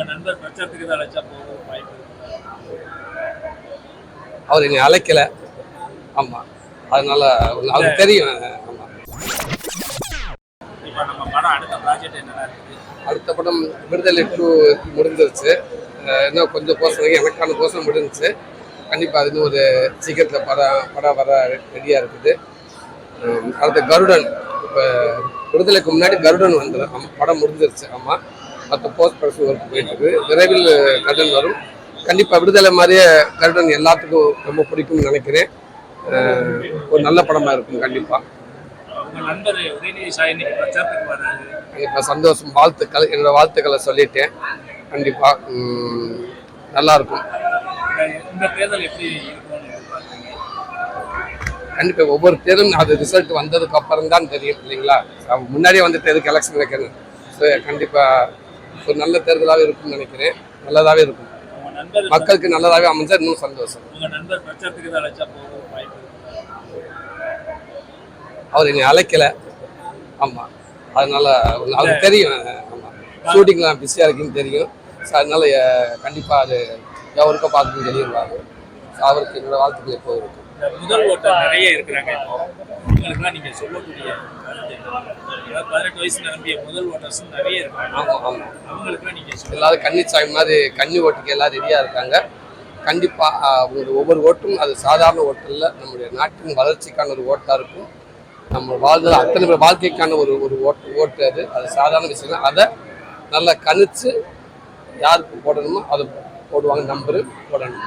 உங்க நண்பர் பிரச்சாரத்துக்கு தான் அழைச்சா போகும் வாய்ப்பு? அவர் என்னை அழைக்கல. ஆமாம் அதனால அவருக்கு தெரியும். ஆமாம் இப்ப நம்ம படம் அடுத்த ப்ராஜெக்ட் இருக்குது அடுத்த படம் விடுதலை டூ முடிஞ்சிருச்சு. இன்னும் கொஞ்சம் போர்ஷன் எனக்கான போர்ஷன் முடிஞ்சிச்சு கண்டிப்பாக அது ஒரு சீக்கிரத்தில் படம் படம் வர ரெடியாக இருக்குது. அடுத்து கருடன். இப்போ விடுதலைக்கு முன்னாடி கருடன் வந்து படம் முடிஞ்சிருச்சு. ஆமாம் மற்ற போஸ்ட் ப்ரொடக்ஷன் ஒர்க் போயிட்டு இருக்கு. விரைவில் கருடன் வரும். கண்டிப்பாக விடுதலை மாதிரியே கருடன் எல்லாத்துக்கும் ரொம்ப பிடிக்கும்னு நினைக்கிறேன். ஒரு நல்ல படமாக இருக்கும் கண்டிப்பாக கண்டிப்பாக சந்தோஷம் வாழ்த்துக்கள் என்னோட வாழ்த்துக்களை சொல்லிட்டேன். கண்டிப்பாக நல்லா இருக்கும். கண்டிப்பாக ஒவ்வொரு தேர்தலும் அது ரிசல்ட் வந்ததுக்கு அப்புறம் தான் தெரியும் இல்லைங்களா? முன்னாடியே வந்துட்டு எதுக்கு எலெக்ஷன் வைக்கணும்? ஸோ கண்டிப்பாக ஒரு நல்ல தேர்தலாகவே இருக்கும்னு நினைக்கிறேன். நல்லதாகவே இருக்கும். மக்களுக்கு நல்லதாகவே அமைஞ்சா இன்னும் சந்தோஷம்? அவர் என்னை அழைக்கல. ஆமாம் அதனால அவருக்கு தெரியும். ஆமாம் ஷூட்டிங்லாம் பிஸியாக இருக்குன்னு தெரியும். ஸோ அதனால கண்டிப்பாக அது எவருக்கோ பார்த்துட்டு தெரியும் அவருக்கு என்னோட வாழ்த்துக்கள் எப்போ இருக்கும் முதல் ஓட்டர் நிறைய இருக்கிறாங்க இப்போ உங்களுக்குலாம் நீங்க சொல்லக்கூடிய? அதாவது பதினெட்டு வயசு நிரம்பிய முதல் ஓட்டர்ஸ் நிறைய இருக்காங்க. ஆமாம் ஆமாம் அவங்களுக்குலாம் நீங்க சொல்ல எல்லாரும் கன்னிச்சாய் மாதிரி கன்னி ஓட்டுக்கு எல்லாம் ரெடியாக இருக்காங்க. கண்டிப்பாக அவங்க ஒவ்வொரு ஓட்டும் அது சாதாரண ஓட்டு இல்லை நம்முடைய நாட்டின் வளர்ச்சிக்கான ஒரு ஓட்டாக இருக்கும். நம்ம வாழ்ந்த அத்தனை பேர் வாழ்க்கைக்கான ஒரு ஒரு ஓட்டு ஓட்டு அது. அது சாதாரண விஷயம். அதை நல்லா கணிச்சு யாருக்கு போடணுமோ அதை போடுவாங்க நம்பரு போடணும்.